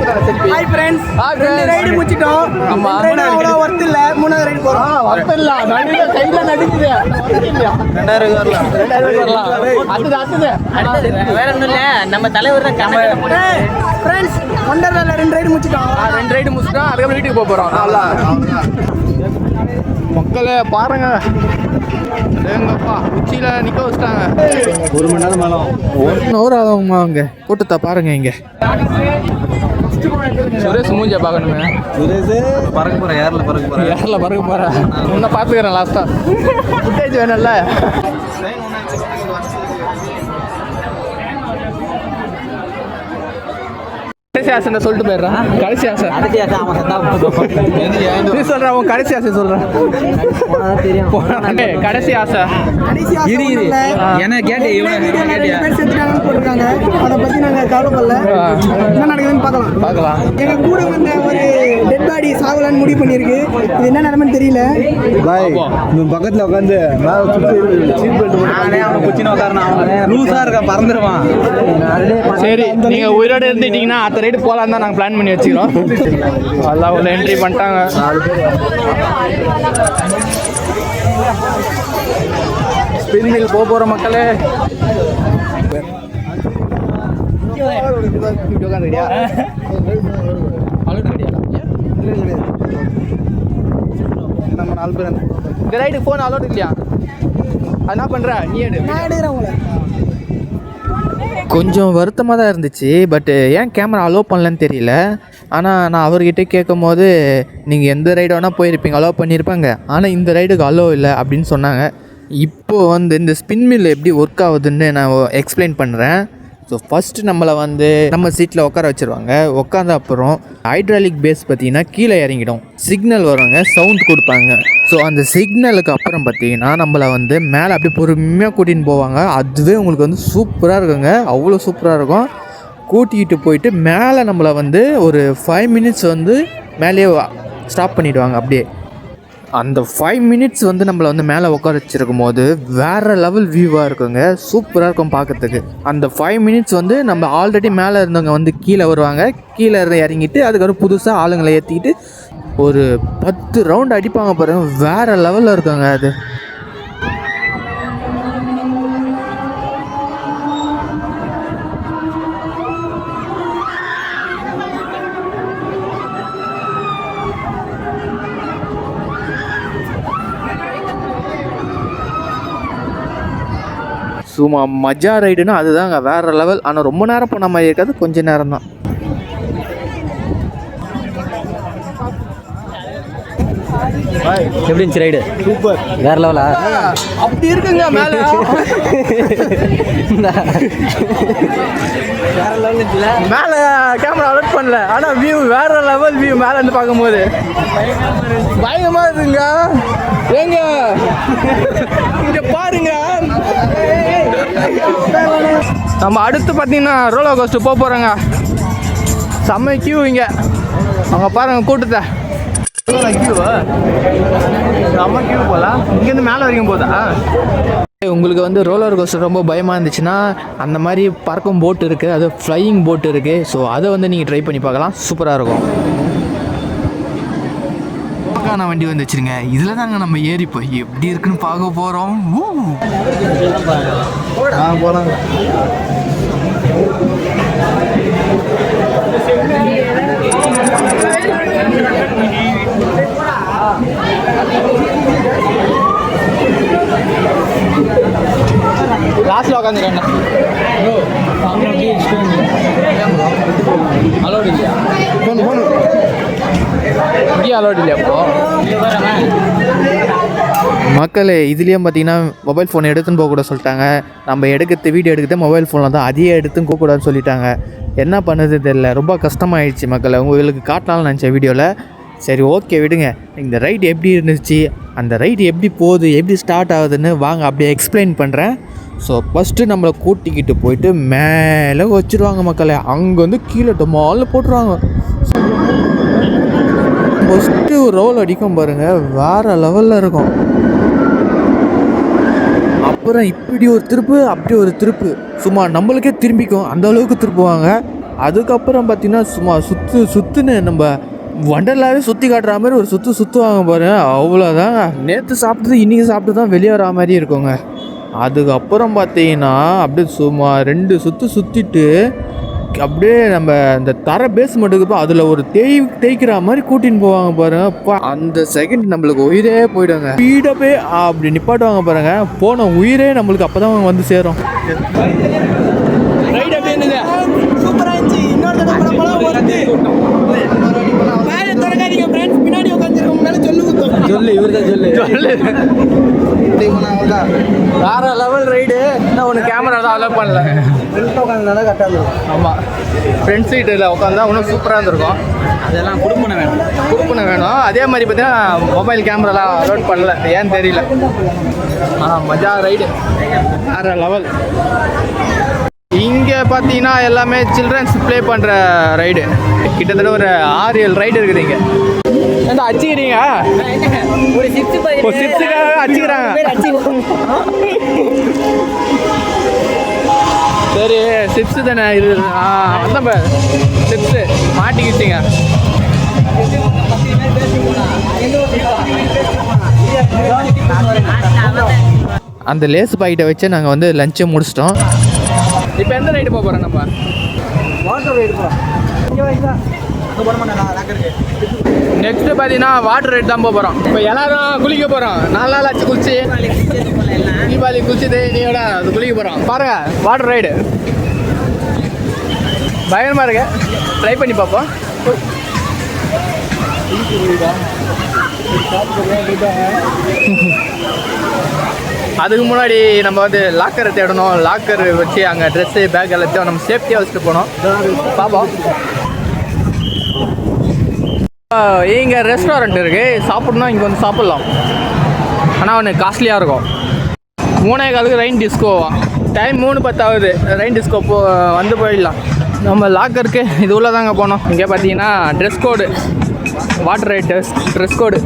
Hi friends Hi ரெண்டு friends. Ride முடிச்சிட்டோம். ஆமா. ரைடு அவ்வளோ ஒர்த் இல்ல. மூணாவது ரைடு போறோம். வரல நடுவுல கையில நடுக்குது. ரெண்டாயிரம் வரலாம். ரெண்டாயிரம் வரலாம். அதுதான் அதுதான் வேற ஒன்றும் இல்லை. நம்ம தலைவர் தான் ஃப்ரெண்ட்ஸ் ஒண்டர்லால ரெண்டு ரைடு முடிச்சிட்டோம். ரெண்டு ரைடு முடிச்சுட்டோம். அதுக்கப்புறம் வீட்டுக்கு போக போகிறோம் நல்லா. மக்களே பாருங்க. எங்கப்பா? உச்சியில் நிற்க வச்சிட்டாங்க. ஒரு மணி நேரம் மேலே ஒன் ஹவர் ஆகுமா அங்கே? கூட்டத்தை பாருங்க இங்கே. சுரேஷ் மூஞ்ச பார்க்கணுமே. பறக்க போறேன் ஏர்ல பறக்க போறேன் யாரில் பறக்க போகிறேன் உன்னை பார்த்துக்கிறேன் ஃபுட்டேஜ் வேணும்ல? கடைசி ஆசை சொல்லிட்டு போயிடுறான் கடைசி ஆசை. நீ சொல்ற உன் கடைசி ஆசை சொல்றேன் ஏய், கடைசி ஆசை. இரு, இரு. என்ன கேட்டு போட்டிருக்காங்க. அதை பத்தி நாங்க கவலைப்படல. என்ன நடக்குதுன்னு பார்க்கலாம். பார்க்கலாம். எங்க கூட வந்த ஒரு டெட் பாடி சாகலான்னு முடிவு பண்ணியிருக்கு. இது என்ன நடமைன்னு தெரியல. பாய் பக்கத்துல உட்காந்து மேல சுத்தி சீட் பெல்ட் நானே அவனை குச்சின உட்காரணும் லூசா இருக்கான் பறந்துருவான். சரி நீங்க உயிரோட இருந்துட்டீங்கன்னா ரைடு போலாம் தான் நாங்க பிளான் பண்ணி வச்சுக்கிறோம். எல்லாம் உள்ள என்ட்ரி பண்ணிட்டாங்க. ஸ்பின் மில் போக போற மக்களே. நம்ம நாலு பேர் இந்த ரைடு போன் அலோட் இல்லையா? அது என்ன பண்ற? நீ எடு. நான் எடுக்கிறேன் உங்களை. கொஞ்சம் வருத்தமாக தான் இருந்துச்சு பட்டு ஏன் கேமரா அலோவ் பண்ணலன்னு தெரியல. ஆனால் நான் அவர்கிட்ட கேட்கும் போது நீங்கள் எந்த ரைடு வேணால் போயிருப்பீங்க அலோவ் பண்ணியிருப்பாங்க. ஆனால் இந்த ரைடுக்கு அலோவ் இல்லை அப்படின்னு சொன்னாங்க. இப்போது வந்து இந்த ஸ்பின் மில் எப்படி ஒர்க் ஆகுதுன்னு நான் எக்ஸ்பிளைன் பண்ணுறேன் ஸோ ஃபஸ்ட்டு நம்மளை வந்து நம்ம சீட்டில் உட்கார வச்சுருவாங்க. உட்காந்த அப்புறம் ஹைட்ராலிக் பேஸ் பார்த்தீங்கன்னா கீழே இறங்கிடும். சிக்னல் வருவாங்க சவுண்ட் கொடுப்பாங்க. ஸோ அந்த சிக்னலுக்கு அப்புறம் பார்த்தீங்கன்னா நம்மளை வந்து மேலே அப்படியே பொறுமையாக கூட்டின்னு போவாங்க. அதுவே உங்களுக்கு வந்து சூப்பராக இருக்குங்க. அவ்வளோ சூப்பராக இருக்கும். கூட்டிகிட்டு போயிட்டு மேலே நம்மளை வந்து ஒரு ஃபைவ் மினிட்ஸ் வந்து மேலேயே ஸ்டாப் பண்ணிவிடுவாங்க அப்படியே. அந்த ஃபைவ் மினிட்ஸ் வந்து நம்மளை வந்து மேலே உட்கார வச்சிருக்கும் போது வேறு லெவல் வியூவாக இருக்குங்க. சூப்பராக இருக்கும் பார்க்கறதுக்கு. அந்த ஃபைவ் மினிட்ஸ் வந்து நம்ம ஆல்ரெடி மேலே இருந்தவங்க வந்து கீழே வருவாங்க. கீழே இருந்து இறங்கிட்டு அதுக்கப்புறம் புதுசாக ஆளுங்களை ஏற்றிக்கிட்டு ஒரு பத்து ரவுண்ட் அடிப்பாங்க பாருங்கள் வேறு லெவலில் இருக்குங்க அது. சும்மா மஜா ரைடுன்னா அதுதாங்க வேறு லெவல் ஆனால் ரொம்ப நேரம் போன மாதிரி இருக்காது கொஞ்ச நேரம் தான் எப்படி இருந்துச்சு ரைடு சூப்பர் வேற லெவலா அப்படி இருக்குங்க மேலே. மேலே கேமரா அலோட் பண்ணல. ஆனால் வியூ வேற லெவல் வியூ மேலே இருந்து பார்க்கும்போது. பயங்கரமா இருக்குங்க. ஏங்க? இங்க பாருங்க. நம்ம அடுத்து பார்த்தீங்கன்னா ரோலோ கோஸ்ட் போக போகிறோங்க செம்ம கியூ இங்கே. அவங்க பாருங்க கூட்டத்தை. நம்ம கியூ போலாம் இங்கேருந்து மேலே வரைக்கும் போதா? உங்களுக்கு வந்து ரோலர் கோஸ்டர் ரொம்ப பயமாக இருந்துச்சுன்னா அந்த மாதிரி பறக்கும் போட் இருக்குது அது ஃப்ளையிங் போட் இருக்குது ஸோ அதை வந்து நீங்கள் ட்ரை பண்ணி பார்க்கலாம். சூப்பராக இருக்கும். பக்கான வண்டி வந்து வச்சிருங்க. இதில் தாங்க நம்ம ஏறி போய் எப்படி இருக்குன்னு பார்க்க போகிறோம் ஆ போலாம். லாஸ்ட்டில் உட்காந்துருக்கேன் அலோடு இல்லையா? இங்கேயும் அலோடு இல்லையா அப்போ மக்களே இதுலேயும் பார்த்தீங்கன்னா மொபைல் ஃபோன் எடுத்துன்னு போகக்கூட சொல்லிட்டாங்க. நம்ம எடுக்கிறது வீடியோ எடுக்கிறது மொபைல் ஃபோனில் தான் அதையே எடுத்துன்னு போகக்கூடாதுன்னு சொல்லிட்டாங்க. என்ன பண்ணுறது தெரியல. ரொம்ப கஷ்டமாயிடுச்சு மக்களே. உங்களுக்கு காட்டலாம்னு நினச்சேன் வீடியோவில் சரி ஓகே விடுங்க. இந்த ரைடு எப்படி இருந்துச்சு? அந்த ரைடு எப்படி போகுது? எப்படி ஸ்டார்ட் ஆகுதுன்னு வாங்க அப்படியே எக்ஸ்பிளைன் பண்ணுறேன் ஸோ ஃபஸ்ட்டு நம்மளை கூட்டிக்கிட்டு போயிட்டு மேலே வச்சுருவாங்க மக்களை. அங்கே வந்து கீழே டொமாலில் போட்டுருவாங்க. ஃபஸ்ட்டு ஒரு ரோல் அடிக்கும் பாருங்கள் வேறு லெவலில் இருக்கும். அப்புறம் இப்படி ஒரு திருப்பு அப்படி ஒரு திருப்பு. சும்மா நம்மளுக்கே திரும்பிக்கும். அந்த அளவுக்கு திருப்புவாங்க. அதுக்கப்புறம் பார்த்திங்கன்னா சும்மா சுற்று சுற்றுன்னு நம்ம வண்டர்லாவே சுற்றி காட்டுற மாதிரி ஒரு சுற்று சுற்றுவாங்க பாருங்க. அவ்வளோதாங்க நேற்று சாப்பிட்டது இன்றைக்கி சாப்பிட்டு தான் வெளியே வர மாதிரி இருக்குங்க. அதுக்கப்புறம் பார்த்தீங்கன்னா அப்படியே சும்மா ரெண்டு சுற்று சுற்றிட்டு அப்படியே நம்ம இந்த தர பேஸ்மெண்ட்டுக்கு போய் அதில் ஒரு தேய் தேய்க்கிற மாதிரி கூட்டின்னு போவாங்க பாருங்க. அந்த செகண்ட் நம்மளுக்கு உயிரே போயிடுங்க. ஸ்பீடப்பே அப்படி நிப்பாட்டுவாங்க பாருங்க. போன உயிரே நம்மளுக்கு அப்போ தான் வந்து சேரும் ரைட் எப்படி இருந்தது சூப்பரா இருந்துச்சு இன்னொரு தடவை படம் படம் வருது மேலே திறக்காதீங்க ஃப்ரெண்ட்ஸ் பின்னாடி உட்காந்துருக்கோம் மேலே சொல்லு குத்தம் சொல்லு வேற லெவல் ரைடு நான் ஒன்று கேமரா தான் அலோவ் பண்ணல. ஆமாம் ஃப்ரண்ட் சீட்டில் உட்காந்தா இன்னும் சூப்பராக இருந்திருக்கும். அதெல்லாம் குடும்பம் வேணும். குரூப்னு வேணும். அதே மாதிரி பார்த்தீங்கன்னா மொபைல் கேமராலாம் அலோட் பண்ணல. ஏன்னு தெரியல. ஆனால் மஜா ரைடு வேற லெவல் இங்கே பார்த்தீங்கன்னா எல்லாமே சில்ட்ரன்ஸ் ப்ளே பண்ணுற ரைடு கிட்டத்தட்ட ஒரு ஆறு ஏழு ரைடு இருக்குது இங்கே. என்ன அடிச்சுக்கிறீங்க? ஒரு சிப்ஸுக்காக அடிச்சுக்கிறாங்க. சரி சிப்ஸு தானே இது? ஆ வந்தப்ப சிப்ஸு. மாட்டிக்கிச்சிங்க. அந்த லேஸ் பாக்கெட்டை வச்சு நாங்கள் வந்து லஞ்சை முடிச்சிட்டோம். இப்போ எந்த ரைடு போக போகிறோம் நம்ம? நெக்ஸ்ட் பார்த்தீங்கன்னா வாட்டர் ரைட் தான் போக போகிறோம் இப்போ எல்லாரும் குளிக்க போகிறோம் நாலு நாள் ஆச்சு குளிச்சு. தீபாவளி குளிச்சுட்டு நீயோட அது குளிக்க போகிறோம் பாருங்க வாட்டர் ரைடு பயங்கரமாக இருக்கு. ட்ரை பண்ணி பார்ப்போம். அதுக்கு முன்னாடி நம்ம வந்து லாக்கரை தேடணும். லாக்கர் வச்சு அங்கே ட்ரெஸ்ஸு பேக் எல்லாத்தையும் நம்ம சேஃப்டியாக வச்சுட்டு போனோம் பார்ப்போம். இங்கே ரெஸ்டாரண்ட் இருக்குது சாப்பிட்ணும் இங்கே வந்து சாப்பிட்லாம். ஆனால் ஒன்று காஸ்ட்லியாக இருக்கும். மூணே காலுக்கு ரெயின் டிஸ்கோவா டைம் மூணு பத்தாவது ரெயின் டிஸ்கோ போ வந்து போயிடலாம். நம்ம லாக்கருக்கு இது உள்ள தாங்க போனோம். இங்கே பார்த்தீங்கன்னா dress code water ride dress dress code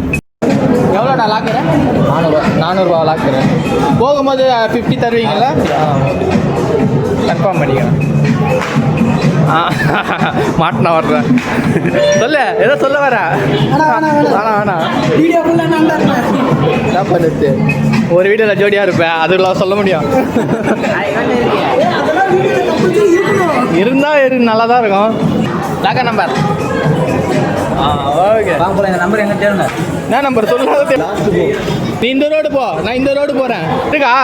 எவ்வளோடா locker நானூறுவா நானூறுரூவா லாக்கரு போகும்போது ஃபிஃப்டி தருவீங்களா கன்ஃபார்ம் பண்ணிக்கிறேன். மாட்டினா வர்றேன் சொல்லு ஏதோ சொல்ல வர. என்ன பண்ணுது? ஒரு வீடியோவில் ஜோடியாக இருப்பேன் அதுக்குள்ள சொல்ல முடியும். இருந்தால் இரு நல்லா தான் இருக்கும். லாக்கர் நம்பர் ஆ ஓகே. இந்த நம்பர் எங்க தேடுங்க. என்ன நம்பர் சொல்லாத. நீ இந்த ரோடு போ. நான் இந்த ரோடு போகிறேன் இருக்கா?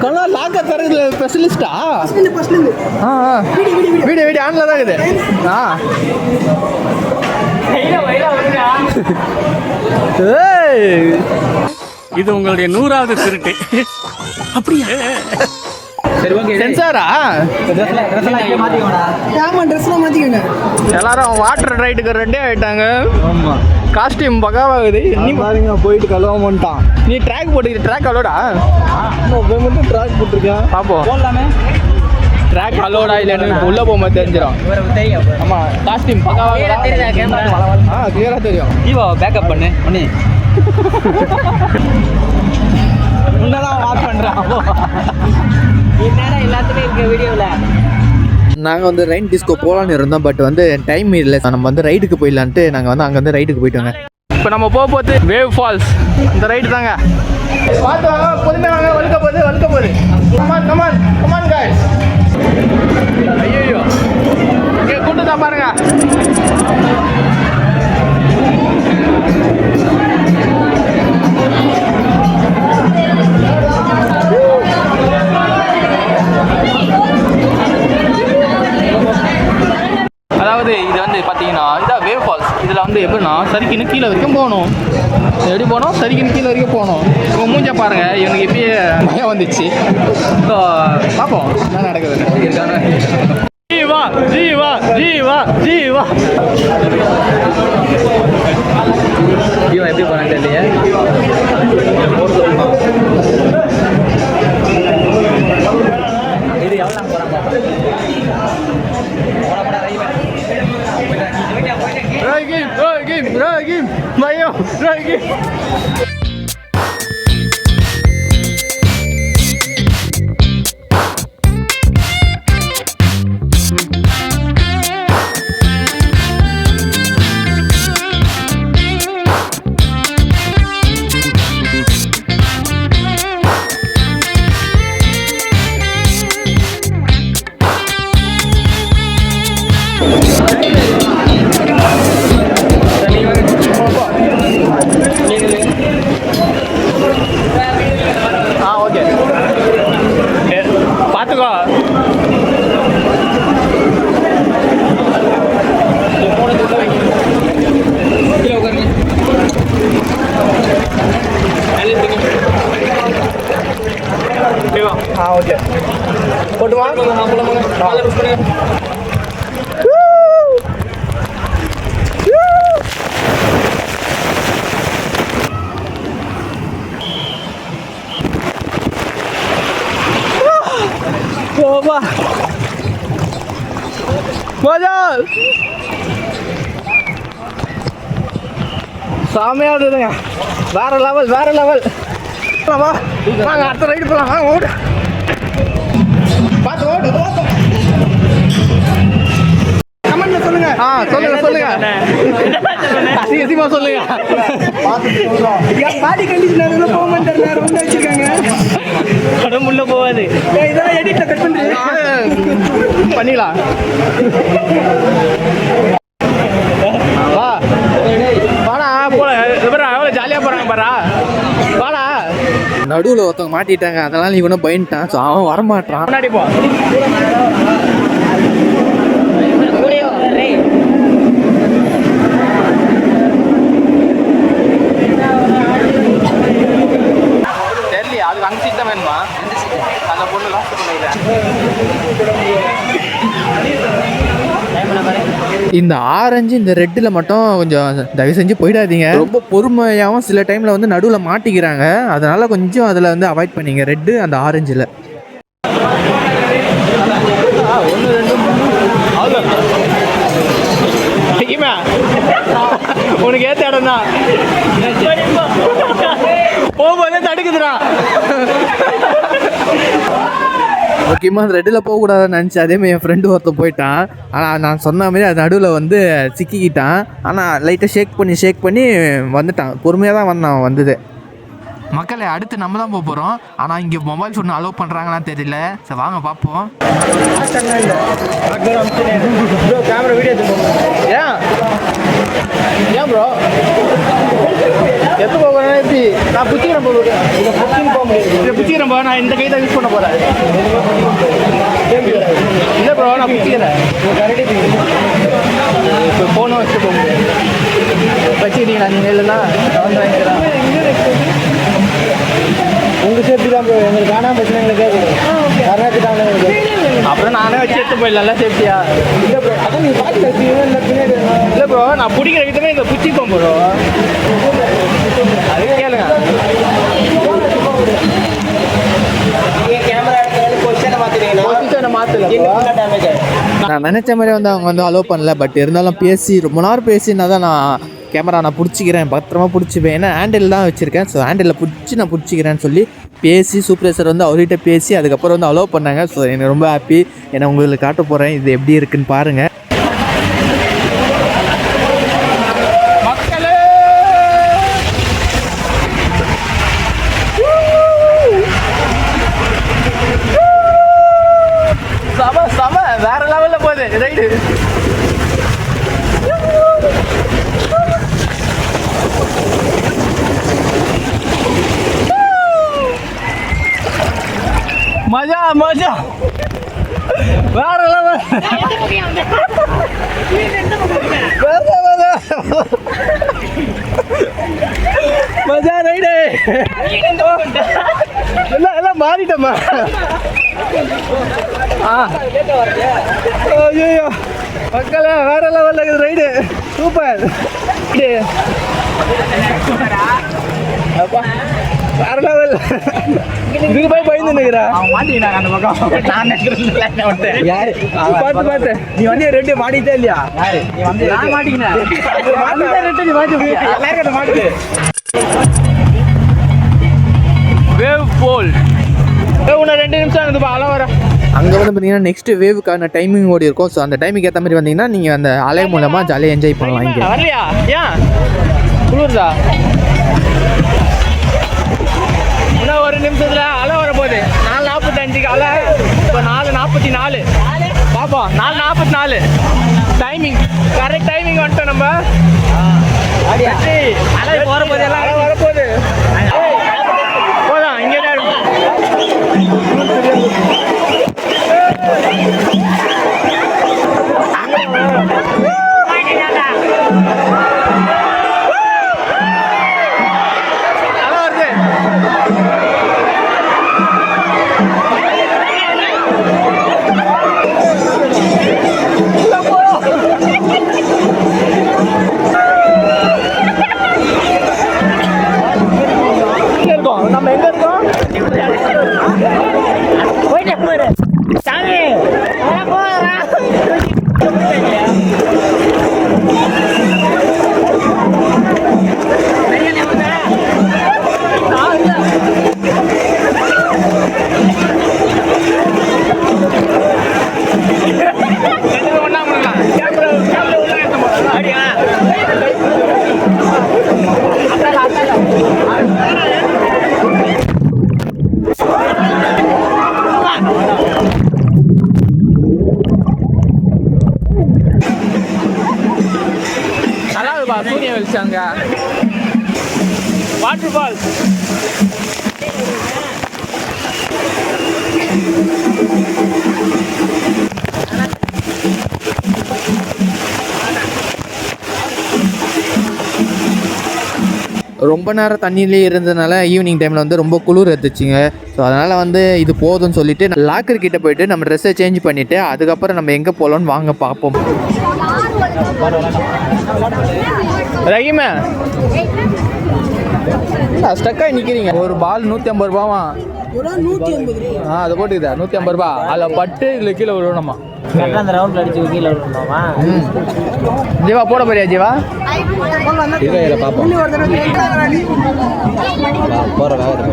கண்ணா லாக்கர் தரது ஸ்பெஷலிஸ்டா ஆ. வீடியோ வீடியோ ஆன்ல தான் இருக்குது. ஆ. ஏய். இது உங்களுடைய நூறாவது திருட்டு. சரி ஓகே சென்சாரா? ஆமாம் ட்ரெஸ்லாம் மாற்றிக்கோங்க எல்லாரும் வாட்டர் ரைடுக்கு ரெண்டே ஆயிட்டாங்க. ஆமா காஸ்டியூம் பக்காவாகுது. நீ பாருங்க போயிட்டு கழுவாமட்டான் நீ ட்ராக் போட்டுக்கிற ட்ராக் அலோடா மட்டும் ட்ராக் போட்டிருக்கேன். பார்ப்போம் போடலாமே. ட்ராக் அலோடா இல்லைன்னு இப்போ உள்ளே போகும்போது தெரிஞ்சிடும் ஆமாம் காஸ்டியூம் Clear ஆ தெரியுதா கிளியராக தெரியும். ஜீவா பேக்கப் பண்ணு ஒன்று முன்னதான் வாட்ச் பண்ணுறான் இந்நேரம் எல்லாத்துமே இருக்க வீடியோவில் நாங்கள் வந்து ரைன் டிஸ்கோ போகலான்னு இருந்தோம் பட் வந்து டைம் இல்லை. நம்ம வந்து ரைடுக்கு போயிடலான்ட்டு நாங்கள் வந்து அங்கேருந்து ரைடுக்கு போயிட்டோங்க. இப்போ நம்ம போக போகுது வேவ் ஃபால்ஸ் அந்த ரைடு தாங்க. பார்த்து வாங்க பொறுமையாக வாங்க வழுக்க போகுது வழுக்க போகுது. கமான் கமான் கமான் காய்ஸ் ஐயோ போனோம். சரிக்கின்னு கீழே வரைக்கும் போகணும் இப்போ மூஞ்ச பாருங்க. இவனுக்கு எப்பயே பயம் வந்துச்சு. ஸோ பார்ப்போம் என்ன நடக்குதுன்னு ஜீவா ஜீவா ஜீவா ஜீவா. ஜீவா எப்படி போனான்னு தெரியலையே. இது எவ்வளோ போகிறாங்க ராகிம் ராகிம் ராகிம் பயம் ராகிம் ஆ ஓகே போட்டுமா Coba. Bajal. செமையா இருந்ததுங்க வேற லெவல் வேற லெவல் வா வாங்க அடுத்த ரைடு போலாம் வாங்க ஓடு சொல்லுங்க ஆ சொல்லுங்க சொல்லுங்க. அசிங்கமா சொல்லுங்க. பாடி கண்டிஷனர் போக மாட்டேன் ரொம்ப வச்சிருக்காங்க. உடம்புள்ள போகாது. ஏய், இதெல்லாம் எடிட்ல கட் பண்றீங்க. பண்ணிக்கலாம் வா. வாடா. போல பாரா எவ்வளோ ஜாலியாக போகிறாங்க பாரா. வாடா. நடுவில் ஒருத்தவங்க மாட்டிட்டாங்க அதனால இவனும் பயன்ட்டான் ஸோ அவன் வரமாட்டான் முன்னாடி போ. தெரியலையா அதுக்கு அங்கே சீட் தான் வேணுமா? அந்த பொண்ணு லாஸ்ட் இந்த ஆரஞ்சு இந்த ரெட்டில் மட்டும் கொஞ்சம் தயவு செஞ்சு போயிடாதீங்க. ரொம்ப பொறுமையாகவும் சில டைமில் வந்து நடுவில் மாட்டிக்கிறாங்க. அதனால கொஞ்சம் அதில் வந்து அவாய்ட் பண்ணிங்க ரெட்டு அந்த ஆரஞ்சில் இவன் உனக்கு ஏத்த இடம் தான் போகும்போதே தடுக்குதுடா. முக்கியமாக அந்த ரெட்டில் போகக்கூடாதுன்னு நினச்சி அதேமாதிரி என் ஃப்ரெண்டு ஒருத்தன் போயிட்டான். ஆனால் நான் சொன்ன மாதிரி அது நடுவில் வந்து சிக்கிக்கிட்டான். ஆனால் லைட்டாக ஷேக் பண்ணி ஷேக் பண்ணி வந்துட்டான். பொறுமையாக தான் வந்தான் அவன் வந்தது. மக்களே அடுத்து நம்ம தான் போக போகிறோம் ஆனால் இங்கே மொபைல் ஃபோன் அலோவ் பண்ணுறாங்களான்னு தெரியல. சரி வாங்க பார்ப்போம் கேமரா வீடியோ ஏன்? ஏன் ப்ரோ எத்து போகிறேன் எப்படி? நான் புச்சிக்கிறேன் போகிறேன் போக முடியாது. இதை புச்சிக்கிறேன் போ நான் இந்த கை தான் யூஸ் பண்ண போகிறேன் இல்லை ப்ரோ நான் புச்சிக்கிறேன் இப்போ ஃபோனும் வச்சு போக முடியாது. வச்சுக்கிட்டீங்களா? நீங்கள் இல்லைன்னா நான் வந்து வாங்கிக்கிறேன். காணாம பிரச்சனை எங்களுக்கு காணாம அப்புறம் நானே வச்சு எடுத்து போயிடலாம்ல சேஃப்டியா இல்லை ப்ரோ அதான் நீங்க பாட்டு வச்சுக்கீங்க இல்லை பின்னாடி இல்லை ப்ரோ நான் பிடிக்கிற விதமே இதை புச்சிப்போம் ப்ரோ அது கேளுங்க. நான் நினச்ச மாதிரி வந்து அவங்க வந்து அலோவ் பண்ணல பட் இருந்தாலும் பேசி ரொம்ப நேரம் பேசினா தான் நான் கேமரா நான் பிடிச்சிக்கிறேன் பத்திரமா பிடிச்சிப்பேன். ஏன்னா ஹேண்டில் தான் வச்சுருக்கேன். ஸோ ஹேண்டிலில் பிடிச்சி நான் பிடிச்சிக்கிறேன்னு சொல்லி பேசி சூப்பர்வைசர் வந்து அவர்கிட்ட பேசி அதுக்கப்புறம் வந்து அலோவ் பண்ணாங்க. ஸோ எனக்கு ரொம்ப ஹாப்பி ஏன்னா உங்களுக்கு காட்ட போகிறேன் இது எப்படி இருக்குன்னு பாருங்கள் மக்களே சம சம வேற லெவல்ல போகுது ரைடு மஜா வேற லெவல். மஜா ரைடு எல்லாம் எல்லாம் மாறிட்டோமா? ஆ. ஐயோ மக்களே வேற லெவலில் இருக்குது ரைடு சூப்பர்? அப்பா. வேற லெவல் இதுக்கு போய் பயந்து நிற்கிறா மாட்டிக்கினாங்க அந்த பக்கம். நான் நினைக்கிறேன் யாரு? பார்த்து பார்த்து. நீ வந்து ரெண்டு மாட்டிக்கிட்டே இல்லையா? யாரு? நீ வந்து நான் மாட்டிக்கினேன். ரெட்டு நீ மாட்டி எல்லாருக்கும் மாட்டுது? Wave pool. இன்னும் ரெண்டு நிமிஷம் இருக்குதுப்பா அலை வர. அங்கே வந்து பார்த்தீங்கன்னா நெக்ஸ்ட் வேவுக்கான டைமிங் ஓடி இருக்கும். ஸோ அந்த டைமுக்கு ஏற்ற மாதிரி வந்தீங்கன்னா நீங்கள் அந்த அலை மூலமாக ஜாலியாக என்ஜாய் பண்ணலாம் இங்கே. வரலையா? ஏன்? குளிருதா? நிமிஷத்துல அலை வர போகுது நாலு நாற்பத்தஞ்சுக்கு அலை. இப்போ நாலு நாற்பத்தி நாலு பார்ப்போம் நாலு நாற்பத்தி நாலு டைமிங் கரெக்ட் டைமிங் வந்துட்டோம் நம்ம. அலை போகிற போது நல்லா இருக்குப்பா சூரிய வெளிச்சாங்க வாட்டர் ஃபால்ஸ் Thank you. ரொம்ப நேரம் தண்ணியிலே இருந்ததுனால ஈவினிங் டைமில் வந்து ரொம்ப குளிர் எடுத்துச்சுங்க ஸோ அதனால் வந்து இது போதும்னு சொல்லிட்டு லாக்கர் கிட்ட போயிட்டு நம்ம ட்ரெஸ்ஸை சேஞ்ச் பண்ணிவிட்டு அதுக்கப்புறம் நம்ம எங்கே போகலான்னு வாங்க பார்ப்போம் ரஹீமே ஸ்டக்காக நிற்கிறீங்க ஒரு பால் நூற்றி ஐம்பது ரூபாவா? ஆ அதை போட்டுக்குதா நூற்றி ஐம்பது ரூபா. அதில் பட்டு இதில் கீழே விழுணுமா கரெக்டாக அந்த ரவுண்டில் அடிச்சு கீழே விழுணுமாவா ம். ஜீவா போட போறியா ஜீவா? இதை இதை பார்ப்போம். இன்னும் ஒரு தடவை try பண்ணி போகிற வேகத்தை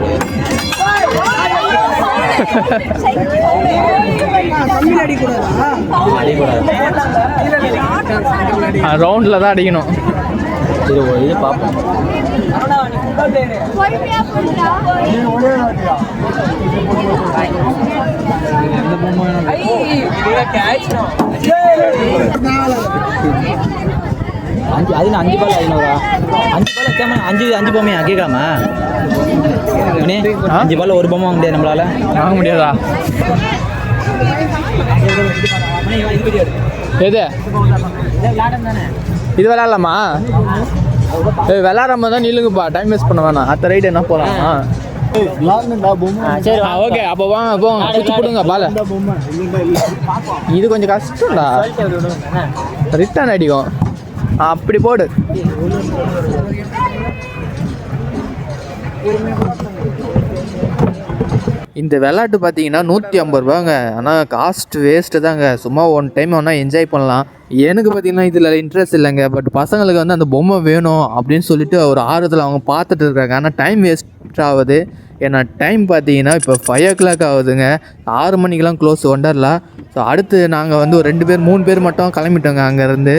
கம்மியில் அடிக்கூடாதா? அடிக்கூடாது. ரவுண்டில் தான் அடிக்கணும். இது ஒரு- இது பார்ப்போம் அஞ்சு அது நான் அஞ்சு பால் ஐநூறா அஞ்சு பால் கேம அஞ்சு அஞ்சு பொம்மையா? கேட்கலாமா? அஞ்சு பால் ஒரு பொம்மை வாங்க முடியாது நம்மளால. வாங்க முடியாதா? எது? இது விளாட்லாமா? விளாட்றாம தான் நில்லுங்கப்பா. டைம் வேஸ்ட் பண்ண வேணாம். அடுத்த ரைடு என்ன போகலாம் ஓகே அப்போ வாங்க போங்க சுற்றி பால. இது கொஞ்சம் கஷ்டம்டா. ரிட்டர்ன் அடிக்கும். அப்படி போடு. இந்த விளையாட்டு பார்த்தீங்கன்னா நூற்றி ஐம்பது ரூபாங்க. ஆனால் காஸ்ட் வேஸ்ட்டு தாங்க. சும்மா ஒன் டைம் வேணால் என்ஜாய் பண்ணலாம். எனக்கு பார்த்தீங்கன்னா இதில் இன்ட்ரெஸ்ட் இல்லைங்க. பட் பசங்களுக்கு வந்து அந்த பொம்மை வேணும் அப்படின்னு சொல்லிட்டு ஒரு ஆர்வத்தில் அவங்க பார்த்துட்டு இருக்காங்க. ஆனால் டைம் வேஸ்ட் ஆகுது. ஏன்னா டைம் பார்த்தீங்கன்னா இப்போ ஃபைவ் ஓ கிளாக் ஆகுதுங்க. ஆறு மணிக்கெலாம் க்ளோஸ் ஒண்டர்லாம் ஸோ அடுத்து நாங்கள் வந்து ஒரு ரெண்டு பேர் மூணு பேர் மட்டும் கிளம்பிட்டோங்க அங்கேருந்து.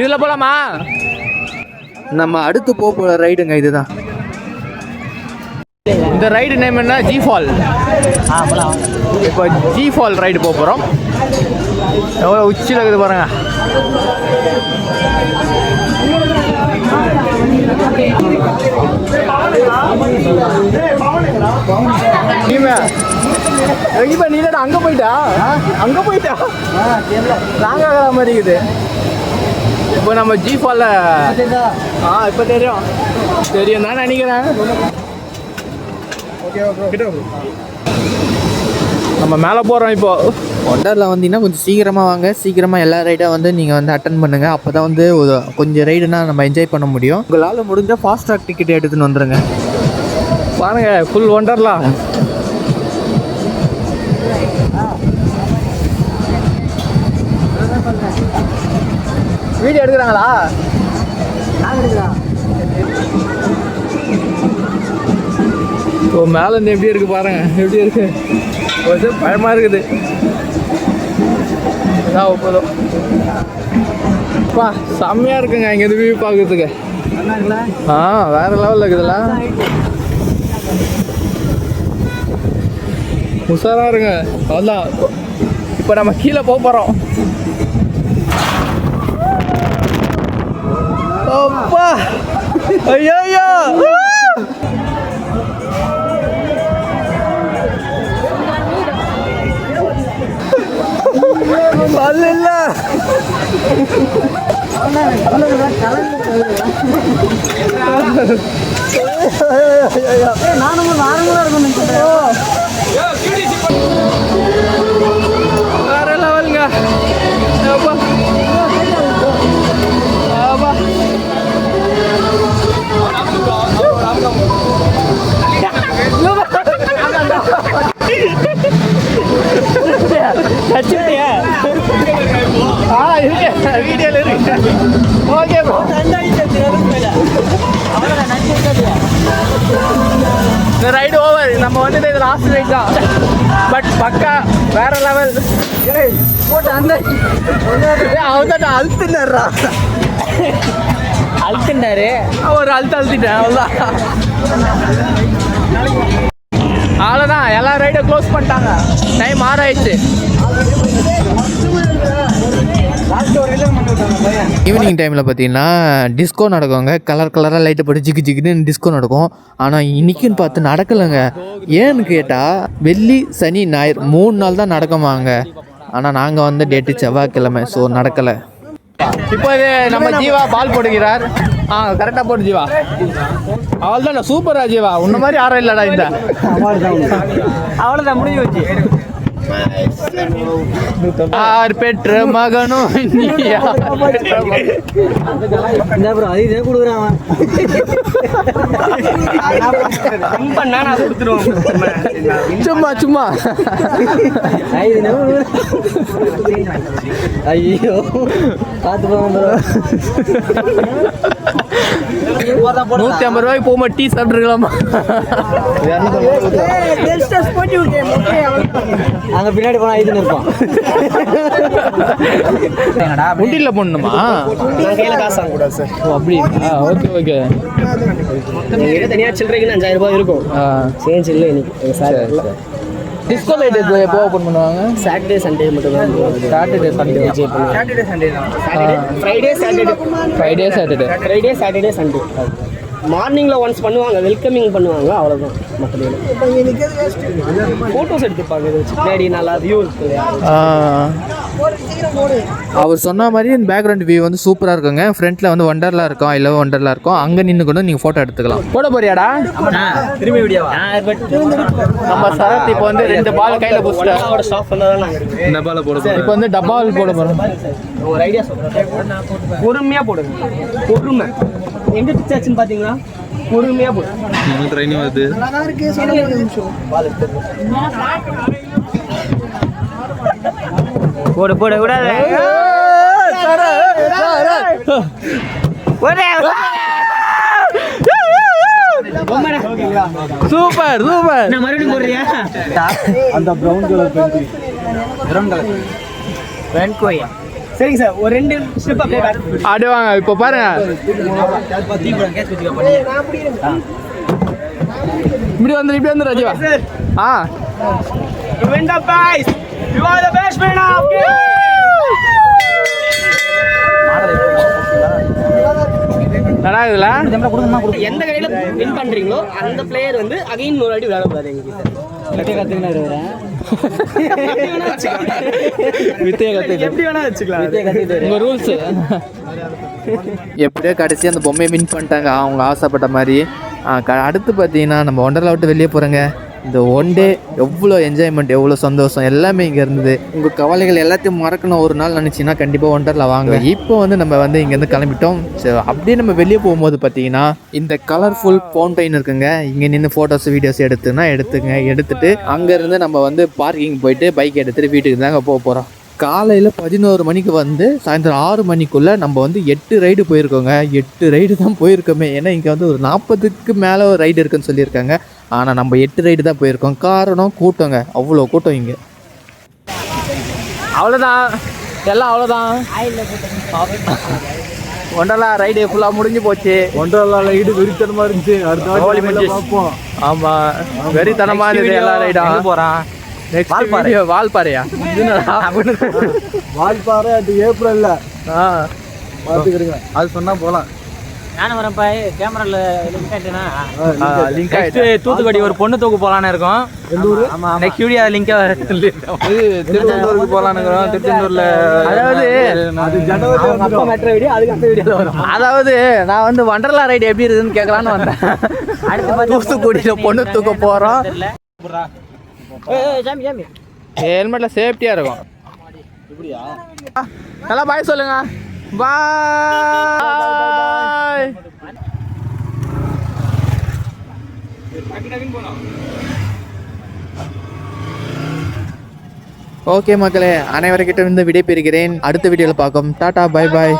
இதில் போகலாமா நம்ம அடுத்து போக போகிற ரைடுங்க இதுதான். இந்த ரைடு நேம் என்ன? ஜி ஃபால் இப்போ ஜி ஃபால் ரைடு போக போகிறோம் எவ்வளோ உச்சியில் இருக்குது பாருங்க. நீமே இப்போ நீ அங்கே போயிட்டா? அங்கே போயிட்டா? நாங்கள் மாதிரி இருக்குது. இப்போ நம்ம ஜி ஃபாலில் ஆ இப்போ தெரியும். தெரியும் தான் நினைக்கிறேன். நம்ம மேலே போகிறோம் இப்போ. ஒண்டரில் வந்தீங்கன்னா கொஞ்சம் சீக்கிரமாக வாங்க. சீக்கிரமாக எல்லா ரைடும் வந்து நீங்கள் வந்து அட்டன் பண்ணுங்கள் அப்போ தான் வந்து கொஞ்சம் ரைடுனா நம்ம என்ஜாய் பண்ண முடியும். உங்களால் முடிஞ்சால் ஃபாஸ்ட் ட்ராக் டிக்கெட் எடுத்துன்னு வந்துடுங்க பாருங்க ஃபுல் ஒண்டர்லாம் வீடியோ எடுக்கிறாங்களா? இப்போ மேலே இருந்து எப்படி இருக்கு பாருங்க எப்படி இருக்கு? கொஞ்சம் பயமா இருக்குது. இதான் ஒப்பதும் பா செம்மையா இருக்குங்க இங்கேருந்து வியூ பார்க்கறதுக்கு ஆ வேற லெவலில் இருக்குதுல்ல? உஷாரா இருங்க. அவ்வளோதான் இப்போ நம்ம கீழே போக போகிறோம் அப்பா! ஐயோ ஐயோ பல்லு இல்ல வேற லெவலுங்க அப்பா வச்சுட்டியா ஆ இருக்கு வீடியோல இருக்கு ஓகே ப்ரோ இந்த ரைடு ஓவர் நம்ம வந்துட்டு இது லாஸ்ட் ரைட் தான். பட் பக்கா வேற லெவல் அவன் தான். அழுத்துனாரா அழுத்துண்டாரு ஒரு அழுத்து அழுத்திட்டேன் அவ்வளோதான் எல்லா ரைடும் க்ளோஸ் பண்ணிட்டாங்க. டைம் ஆறாயிடுச்சு. ஈவினிங் டைமில் பார்த்தீங்கன்னா டிஸ்கோ நடக்குங்க. கலர் கலராக லைட்டை போட்டு ஜிக்கு ஜிக்குன்னு டிஸ்கோ நடக்கும். ஆனால் இன்னைக்குன்னு பார்த்து நடக்கலைங்க. ஏன்னு கேட்டால் வெள்ளி சனி ஞாயிறு மூணு நாள் தான் நடக்குமாங்க. ஆனால் நாங்கள் வந்து டேட்டு செவ்வாய்க்கிழமை ஸோ நடக்கலை. இப்போ இது நம்ம ஜீவா பால் போடுகிறார். ஆ கரெக்டாக போடு ஜீவா. அவள் தான் சூப்பரா ஜீவா. உன்ன மாதிரி யாரும் இல்லைடா இந்த. அவ்வளோதான் முடிஞ்சு வச்சு யார் பெற்ற மகனும் சும்மா சும்மா. ஐயோ. நூற்றி ஐம்பது ரூபாய்க்கு போகும்போது டீ சாப்பிட்ருக்கலாமா அங்கே பின்னாடி போனால் ஐதுன்னு இருப்பான். உண்டியில் போடணுமா? நான் கையில் காசு வாங்கக்கூடாது சார் ஓ அப்படி ஆ ஓகே ஓகே. தனியாக சில்லறைக்குன்னு அஞ்சாயிரம் ரூபாய் இருக்கும். ஆ. சேஞ்ச் இல்லை இன்னைக்கு. சார். டிஸ்கோ லைட் எப்போ ஓப்பன் பண்ணுவாங்க? சாட்டர்டே சண்டே மட்டும் தான். Saturday Sunday Saturday Sunday Friday Saturday Friday Saturday Friday Saturday Sunday மார்னிங்கில் ஒன்ஸ் பண்ணுவாங்க வெல்கமிங் பண்ணுவாங்க அவ்வளோதான் மற்றபடி ஃபோட்டோஸ் எடுத்துப்பாங்க இதை வச்சு. பின்னாடி நல்லா வியூ இருக்கு இல்லையா? அவர் சொன்ன மாதிரி இந்த பேக்ரவுண்ட் வியூ வந்து சூப்பராக இருக்குங்க. ஃப்ரண்ட்டில் வந்து ஒண்டர்லாம் இருக்கும் லவ் ஒண்டர்லாம் இருக்கும். அங்கே நின்று கூட நீங்கள் ஃபோட்டோ எடுத்துக்கலாம். போட போறியாடா திரும்பி விடியாவா? நம்ம சரத் இப்போ வந்து ரெண்டு பால் கையில் தான் நாங்கள் எடுப்போம் இப்போ வந்து டப்பால் போட போகிறோம் ஒரு ஐடியா சொல்கிறேன் பொறுமையாக போடுங்க பொறுமை. எங்கே பிச்சாச்சுன்னு பார்த்தீங்களா பொறுமையாக போடுங்க போடு போடு விடாத. Super super. நான் மறுபடியும் போடுறியா? அந்த brown colour paint brown colour வெண்கோய் சரிங்க சார் ஒரு ரெண்டு ஸ்டெப் அப்படியே. ஆடு வாங்க இப்போ பாருங்க. இப்படி வந்து இப்படி வந்து ராஜீவா. ஆ. The prize. You are the best. நல்லா இருக்குல்ல எந்த கடையில் வின் பண்றீங்களோ அந்த பிளேயர் வந்து அகைன் ஒரு வாட்டி விளையாட கூடாது எங்ககிட்ட வித்தையை உங்கள் ரூல்ஸு எப்படியோ கடைசி அந்த பொம்மையை வின் பண்ணிட்டாங்க. அவங்க ஆசைப்பட்ட மாதிரி. அடுத்து பார்த்தீங்கன்னா நம்ம ஒண்டர்லா விட்டு வெளியே போகிறோங்க இந்த ஒன் டே எவ்வளோ என்ஜாய்மெண்ட் எவ்வளோ சந்தோஷம் எல்லாமே இங்கே இருந்தது. உங்கள் கவலைகள் எல்லாத்தையும் மறக்கணும். ஒரு நாள் நினச்சிங்கன்னா கண்டிப்பாக ஒண்டர்லா வாங்க. இப்போ வந்து நம்ம வந்து இங்கேருந்து கிளம்பிட்டோம். சரி அப்படியே நம்ம வெளியே போகும்போது பார்த்தீங்கன்னா இந்த கலர்ஃபுல் ஃபவுண்டைன் இருக்குங்க. இங்கே நின்று ஃபோட்டோஸ் வீடியோஸ் எடுத்துன்னா எடுத்துங்க எடுத்துட்டு அங்கேருந்து நம்ம வந்து பார்க்கிங் போயிட்டு பைக் எடுத்துகிட்டு வீட்டுக்கு தாங்க போக போகிறோம் காலையில் பதினோரு மணிக்கு வந்து சாயந்தரம் ஆறு மணிக்குள்ளே நம்ம வந்து எட்டு ரைடு போயிருக்கோங்க. எட்டு ரைடு தான் போயிருக்கோமே. ஏன்னா இங்கே வந்து ஒரு நாற்பதுக்கு மேலே ஒரு ரைடு இருக்குன்னு சொல்லியிருக்காங்க. ஆனால் நம்ம எட்டு ரைடு தான் போயிருக்கோம். காரணம் கூட்டங்க. அவ்வளோ கூட்டம் இங்கே. அவ்வளோதான். எல்லாம் அவ்வளோதான். ஒன்றலா ரைடு ஃபுல்லாக முடிஞ்சு போச்சு. ஒன்றரை லைடு வெறித்தனமா இருந்துச்சு. அடுத்த. பார்ப்போம். ஆமாம் வெறித்தனமாக இருந்தது எல்லா ரைடும் போறான்? நெக்ஸ்ட் வால்பாறை. வால்பாறையா? வால்பாறை அது ஏப்ரல்ல. ஆ. பாத்துக்கிறீங்க அது சொன்னா போலாம். நானும் கேமரால லிங்க் ஆயிட்டுனா? லிங்க் தூத்துக்குடி ஒரு பொண்ணு தூக்கு போலான்னு இருக்கோம். ஆமா நெக்ஸ்ட் வீடியோ லிங்க் இது திருச்செந்தூருக்கு போகலான்னு திருச்செந்தூரில் அதாவது அது ஜனவரி அப்பா மேட்ரு வீடியோ அதுக்கு அடுத்த வீடியோவில் வரும். அதாவது நான் வந்து வண்டர்லா ரைடு எப்படி இருக்குதுன்னு கேட்கலான்னு வந்தேன். தூத்துக்குடியில் பொண்ணு தூக்க போகிறோம் சாமி சாமி ஹெல்மெட்டில் சேஃப்டியாக இருக்கும். நல்லா பாய் சொல்லுங்க. பாய் ஓகே மக்களே அனைவர்கிட்ட இருந்து விடைபெறுகிறேன். அடுத்த வீடியோவில் பார்க்கும். Tata bye bye